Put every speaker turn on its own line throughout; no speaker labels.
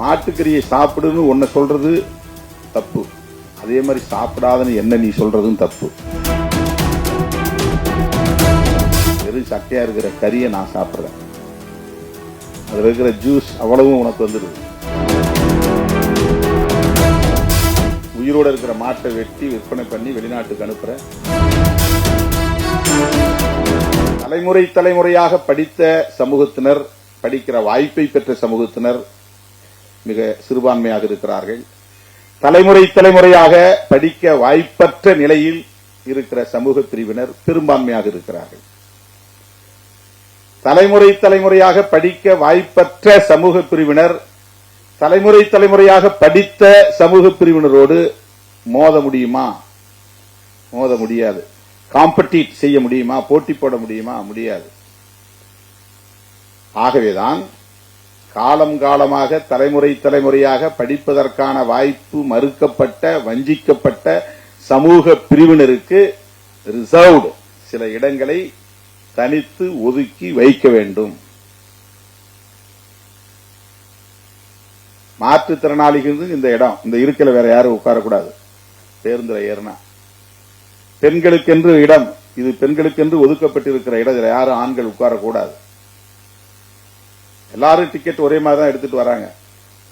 மாட்டுக்கறியை சாப்பிடுன்னு உன்னை சொல்றது தப்பு. அதே மாதிரி சாப்பிடாதன்னு என்ன நீ சொல்றதும் தப்பு. வெறும் சக்கையா இருக்கிற கறியை நான் சாப்பிடுறேன். அதுல இருக்கிற ஜூஸ் அவ்வளவும் உனக்கு வந்துடுது. உயிரோட இருக்கிற மாட்டை வெட்டி விற்பனை பண்ணி வெளிநாட்டுக்கு அனுப்புற. தலைமுறை தலைமுறையாக படித்த சமூகத்தினர் படிக்கிற வாய்ப்பை பெற்ற சமூகத்தினர் மிக சிறுபான்மையாக இருக்கிறார்கள். தலைமுறை தலைமுறையாக படிக்க வாய்ப்பற்ற நிலையில் இருக்கிற சமூக பிரிவினர் பெரும்பான்மையாக இருக்கிறார்கள். தலைமுறை தலைமுறையாக படிக்க வாய்ப்பற்ற சமூக பிரிவினர் தலைமுறை தலைமுறையாக படித்த சமூக பிரிவினரோடு மோத முடியுமா? மோத முடியாது. காம்படிட் செய்ய முடியுமா? போட்டி போட முடியுமா? முடியாது. ஆகவேதான் காலம் காலமாக தலைமுறை தலைமுறையாக படிப்பதற்கான வாய்ப்பு மறுக்கப்பட்ட வஞ்சிக்கப்பட்ட சமூக பிரிவினருக்கு ரிசர்வ்டு சில இடங்களை தனித்து ஒதுக்கி வைக்க வேண்டும். மாற்றுத்திறனாளிகளுக்கு இந்த இடம் இந்த இருக்கல வேற யாரும் உட்காரக்கூடாது. பேருந்துல ஏறினா. பெண்களுக்கென்று இடம் இது பெண்களுக்கென்று ஒதுக்கப்பட்டிருக்கிற இடம் யாரும் ஆண்கள் உட்காரக்கூடாது. எல்லாரும் டிக்கெட் ஒரே மாதிரி தான் எடுத்துட்டு வராங்க.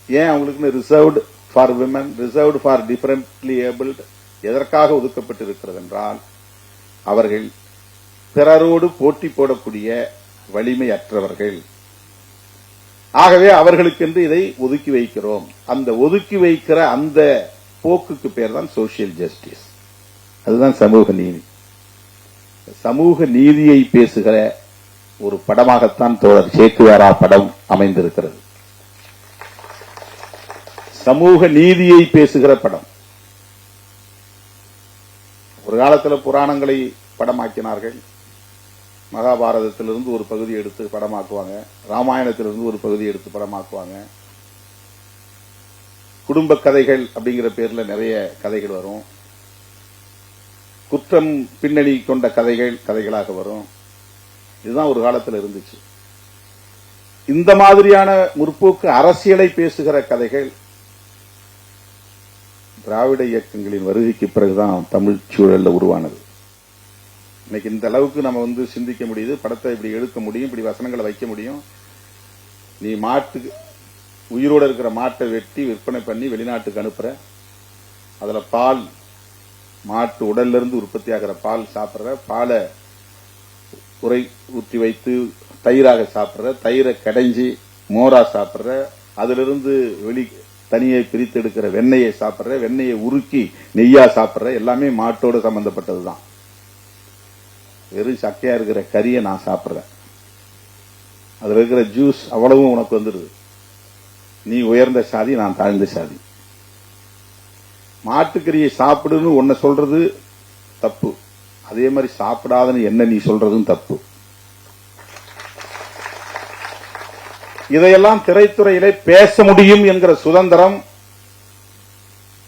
ஏன் அவங்களுக்குன்னு reserved for women reserved for differently abled எதற்காக ஒதுக்கப்பட்டிருக்கிறது என்றால் அவர்கள் பிறரோடு போட்டி போடக்கூடிய வலிமையற்றவர்கள். ஆகவே அவர்களுக்கென்று இதை ஒதுக்கி வைக்கிறோம். அந்த ஒதுக்கி வைக்கிற அந்த போக்குக்கு பேர் தான் சோசியல் ஜஸ்டிஸ் அதுதான் சமூக நீதி. சமூக நீதியை பேசுகிற ஒரு படமாகத்தான் தோழர் சேக்குவாரா படம் அமைந்திருக்கிறது. சமூக நீதியை பேசுகிற படம். ஒரு காலத்தில் புராணங்களை படமாக்கினார்கள். மகாபாரதத்திலிருந்து ஒரு பகுதி எடுத்து படமாக்குவாங்க. ராமாயணத்திலிருந்து ஒரு பகுதி எடுத்து படமாக்குவாங்க. குடும்ப கதைகள் அப்படிங்கிற பேர்ல நிறைய கதைகள் வரும். குற்றம் பின்னணி கொண்ட கதைகள் கதைகளாக வரும். இதுதான் ஒரு காலத்தில் இருந்துச்சு. இந்த மாதிரியான முற்போக்கு அரசியலை பேசுகிற கதைகள் திராவிட இயக்கங்களின் வருகைக்கு பிறகுதான் தமிழ் சூழல்ல உருவானது. இன்னைக்கு இந்த அளவுக்கு நம்ம வந்து சிந்திக்க முடியுது படத்தை இப்படி எடுக்க முடியும் இப்படி வசனங்களை வைக்க முடியும். நீ மாட்டுக்கு உயிரோட இருக்கிற மாட்டை வெட்டி விற்பனை பண்ணி வெளிநாட்டுக்கு அனுப்புற. அதுல பால் மாட்டு உடல்ல இருந்து உற்பத்தி ஆகிற பால் சாப்பிடுற பாலை உரை ஊற்றி வைத்து தயிராக சாப்பிடுற தயிரை கடைஞ்சி மோரா சாப்பிடுற அதிலிருந்து வெளி தனியை பிரித்து எடுக்கிற வெண்ணெயை சாப்பிடுற வெண்ணெயை உருக்கி நெய்யா சாப்பிடுற எல்லாமே மாட்டோடு சம்பந்தப்பட்டதுதான். வெறும் சக்கையா இருக்கிற கறியை நான் சாப்பிடுறேன். அதுல இருக்கிற ஜூஸ் அவ்வளவும் உனக்கு வந்துடுது. நீ உயர்ந்த சாதி நான் தாழ்ந்த சாதி. மாட்டுக்கறியை சாப்பிடுன்னு உன்னை சொல்றது தப்பு. அதே மாதிரி சாப்பிடாதன்னு என்ன நீ சொல்றதும் தப்பு. இதையெல்லாம் திரைத்துறையிலே பேச முடியும் என்கிற சுதந்திரம்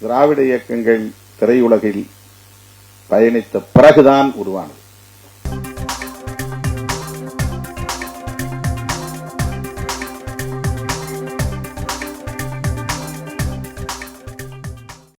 திராவிட இயக்கங்கள் திரையுலகில் பயணித்த பிறகுதான் உருவானது.